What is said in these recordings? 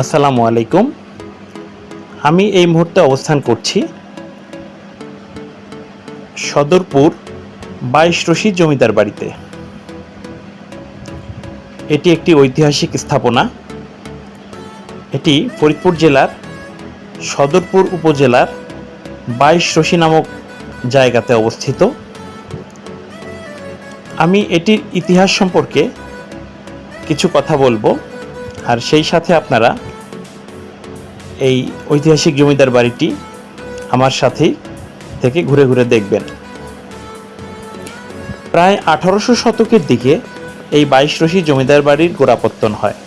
আসসালামু আলাইকুম। আমি এই মুহূর্তে অবস্থান করছি সদরপুর বাইশ রশি জমিদার বাড়িতে। এটি একটি ঐতিহাসিক স্থাপনা। এটি ফরিদপুর জেলার সদরপুর উপজেলার বাইশ রশি নামক জায়গাতে অবস্থিত। আমি এটির ইতিহাস সম্পর্কে কিছু কথা বলব। আর সেই সাথে আপনারা এই ঐতিহাসিক জমিদার বাড়িটি আমার সাথেই থেকে ঘুরে ঘুরে দেখবেন। প্রায় আঠারোশো শতকের দিকে এই বাইশ রশি জমিদার বাড়ির গোড়াপত্তন হয়।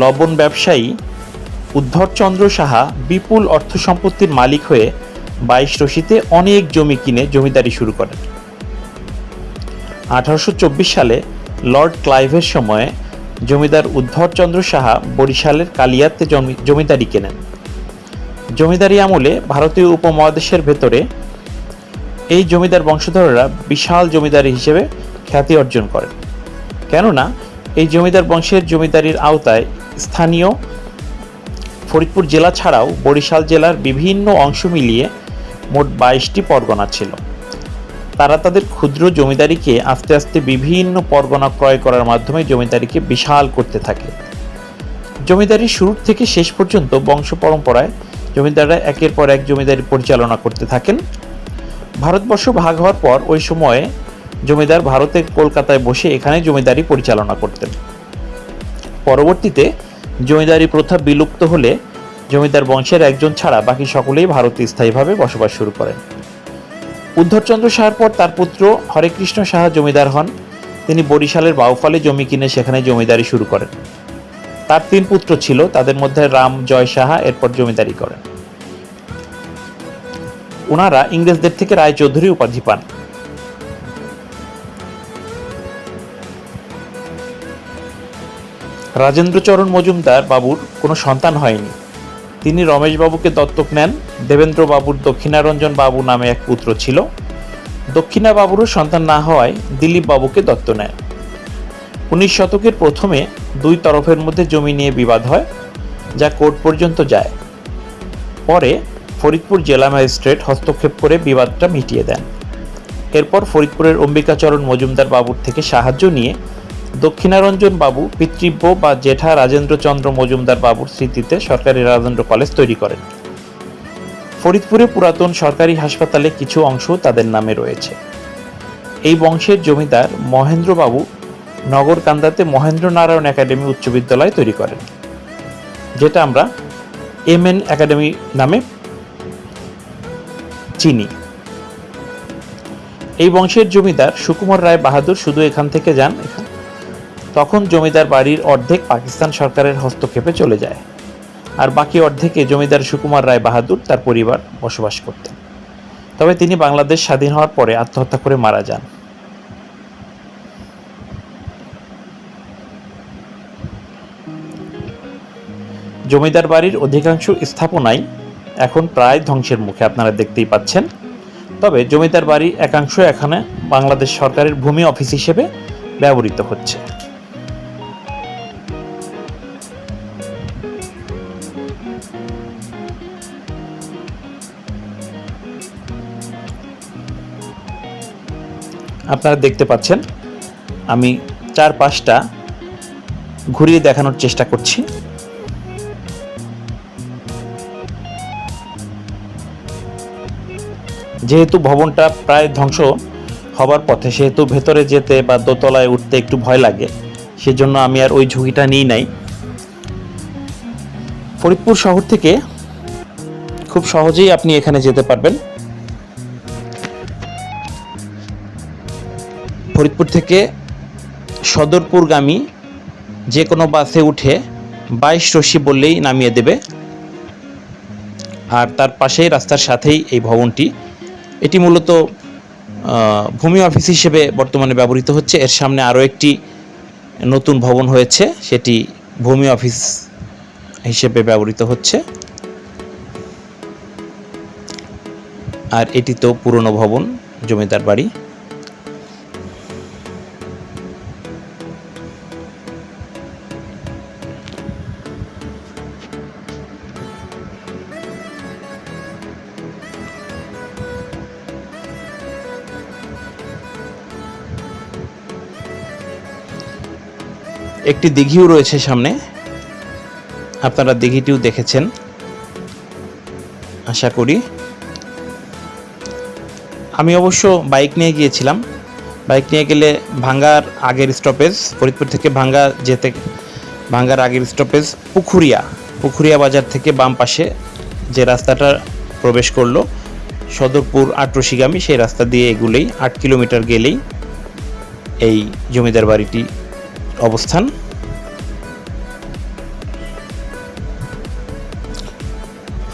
লবণ ব্যবসায়ী উদ্ধরচন্দ্র সাহা বিপুল অর্থ সম্পত্তির মালিক হয়ে বাইশ রশিতে অনেক জমি কিনে জমিদারি শুরু করেন। আঠারোশো চব্বিশ সালে লর্ড ক্লাইভের সময়ে জমিদার উদ্ধরচন্দ্র সাহা বরিশালের কালিয়াতে জমি জমিদারি কেনেন। জমিদারি আমলে ভারতীয় উপমহাদেশের ভেতরে এই জমিদার বংশধররা বিশাল জমিদারি হিসেবে খ্যাতি অর্জন করেন। কেননা, এই জমিদার বংশের জমিদারির আওতায় স্থানীয় ফরিদপুর জেলা ছাড়াও বরিশাল জেলার বিভিন্ন অংশ মিলিয়ে মোট বাইশটি পরগনা ছিল। তারা তাদের ক্ষুদ্র জমিদারিকে আস্তে আস্তে বিভিন্ন পরগনা ক্রয় করার মাধ্যমে জমিদারিকে বিশাল করতে থাকে। জমিদারির শুরু থেকে শেষ পর্যন্ত বংশ পরম্পরায় জমিদাররা একের পর এক জমিদারি পরিচালনা করতে থাকেন। ভারতবর্ষ ভাগ হওয়ার পর ওই সময়ে জমিদার ভারতের কলকাতায় বসে এখানে জমিদারি পরিচালনা করতেন। পরবর্তীতে জমিদারি প্রথা বিলুপ্ত হলে জমিদার বংশের একজন ছাড়া বাকি সকলেই ভারতে স্থায়ীভাবে বসবাস শুরু করেন। উদ্ধরচন্দ্র সাহার পর তার পুত্র হরেকৃষ্ণ সাহা জমিদার হন। তিনি বরিশালের বাউফলে জমি কিনে সেখানে জমিদারি শুরু করেন। তার তিন পুত্র ছিল, তাদের মধ্যে রাম জয় সাহা এরপর জমিদারি করেন। ওনারা ইংরেজদের থেকে রায়চৌধুরী উপাধি পান। রাজেন্দ্রচরণ মজুমদার বাবুর কোনো সন্তান হয়নি। তিনি রমেশ বাবুকে দত্তক নেন। দেবেন্দ্র বাবুর দক্ষিণারঞ্জন বাবু নামে এক পুত্র ছিল। দক্ষিণা বাবুরও সন্তান না হওয়ায় দিলীপ বাবুকে দত্ত নেয়। উনিশ শতকের প্রথমে দুই তরফের মধ্যে জমি নিয়ে বিবাদ হয়, যা কোর্ট পর্যন্ত যায়। পরে ফরিদপুর জেলা ম্যাজিস্ট্রেট হস্তক্ষেপ করে বিবাদটা মিটিয়ে দেন। এরপর ফরিদপুরের অম্বিকাচরণ মজুমদার বাবুর থেকে সাহায্য নিয়ে দক্ষিণারঞ্জন বাবু, পিতৃব্য বা জেঠা রাজেন্দ্র চন্দ্র মজুমদার বাবুর স্মৃতিতে সরকারি রাজেন্দ্র কলেজ তৈরি করেন। ফরিদপুরে পুরাতন সরকারি হাসপাতালে কিছু অংশ তাদের নামে রয়েছে। এই বংশের জমিদার মহেন্দ্র বাবু নগরকান্দাতে মহেন্দ্র নারায়ণ একাডেমি উচ্চ বিদ্যালয় তৈরি করেন, যেটা আমরা এম এন একাডেমি নামে চিনি। এই বংশের জমিদার সুকুমার রায় বাহাদুর শুধু এখান থেকে যান? এখান তখন জমিদার বাড়ির অর্ধেক পাকিস্তান সরকারের হস্তক্ষেপে চলে যায়। আর বাকি অর্ধেকে জমিদার সুকুমার রায় বাহাদুর তার পরিবার বসবাস করতেন। তবে তিনি বাংলাদেশ স্বাধীন হওয়ার পরে আত্মহত্যা করে মারা যান। জমিদার বাড়ির অধিকাংশ স্থাপনাই এখন প্রায় ধ্বংসের মুখে, আপনারা দেখতেই পাচ্ছেন। তবে জমিদার বাড়ির একাংশ এখানে বাংলাদেশ সরকারের ভূমি অফিস হিসেবে ব্যবহৃত হচ্ছে। আপনারা দেখতে পাচ্ছেন, আমি চার পাঁচটা ঘুরিয়ে দেখানোর চেষ্টা করছি। যেহেতু ভবনটা প্রায় ধ্বংস হবার পথে, সেহেতু ভেতরে যেতে বা দোতলায় উঠতে একটু ভয় লাগে, সেজন্য আমি আর ওই ঝুঁকিটা নিই নাই। ফরিদপুর শহর থেকে খুব সহজেই আপনি এখানে যেতে পারবেন। ফরিদপুর থেকে সদরপুরগামী যে কোনো বাসে উঠে বাইশ রশি বললেই নামিয়ে দেবে। আর তার পাশেই রাস্তার সাথেই এই ভবনটি। এটি মূলত ভূমি অফিস হিসেবে বর্তমানে ব্যবহৃত হচ্ছে। এর সামনে আরও একটি নতুন ভবন হয়েছে, সেটি ভূমি অফিস হিসেবে ব্যবহৃত হচ্ছে। আর এটি তো পুরনো ভবন, জমিদার বাড়ি। একটি দিঘিও রয়েছে সামনে। আপনারা দিঘিটিও দেখেছেন। আশা করি। আমি অবশ্য বাইক নিয়ে গিয়েছিলাম। বাইক নিয়ে গেলে ভাঙ্গার আগের স্টপেজ ফরিদপুর থেকে ভাঙ্গা যেতে, ভাঙ্গার আগের স্টপেজ পুখুরিয়া পুখুরিয়া বাজার থেকে বাম পাশে যে রাস্তাটা প্রবেশ করল, সদরপুর আটরশিগামী সেই রাস্তা দিয়ে এগুলেই আট কিলোমিটার গেলেই এই জমিদার বাড়িটি অবস্থান।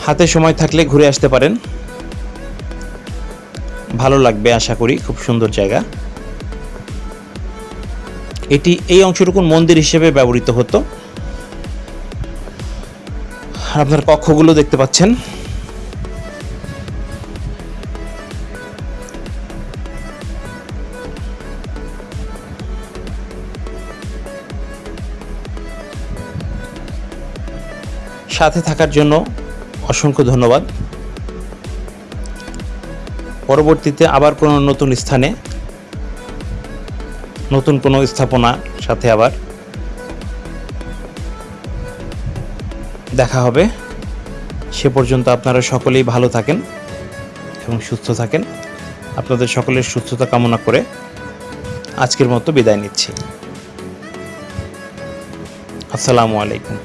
হাতে সময় থাকলে ঘুরে আসতে পারেন। ভালো লাগবে আশা করি, খুব সুন্দর জায়গা। এটি এই অংশটুকুন মন্দির হিসেবে ব্যবহৃত হতো। আপনার কক্ষগুলো দেখতে পাচ্ছেন। সাথে থাকার জন্য অসংখ্য ধন্যবাদ। পরবর্তীতে আবার কোনো নতুন স্থানে, নতুন কোনো স্থাপনা সাথে আবার দেখা হবে। সে পর্যন্ত আপনারা সকলেই ভালো থাকেন এবং সুস্থ থাকেন। আপনাদের সকলের সুস্থতা কামনা করে আজকের মতো বিদায় নিচ্ছি। আসসালামু আলাইকুম।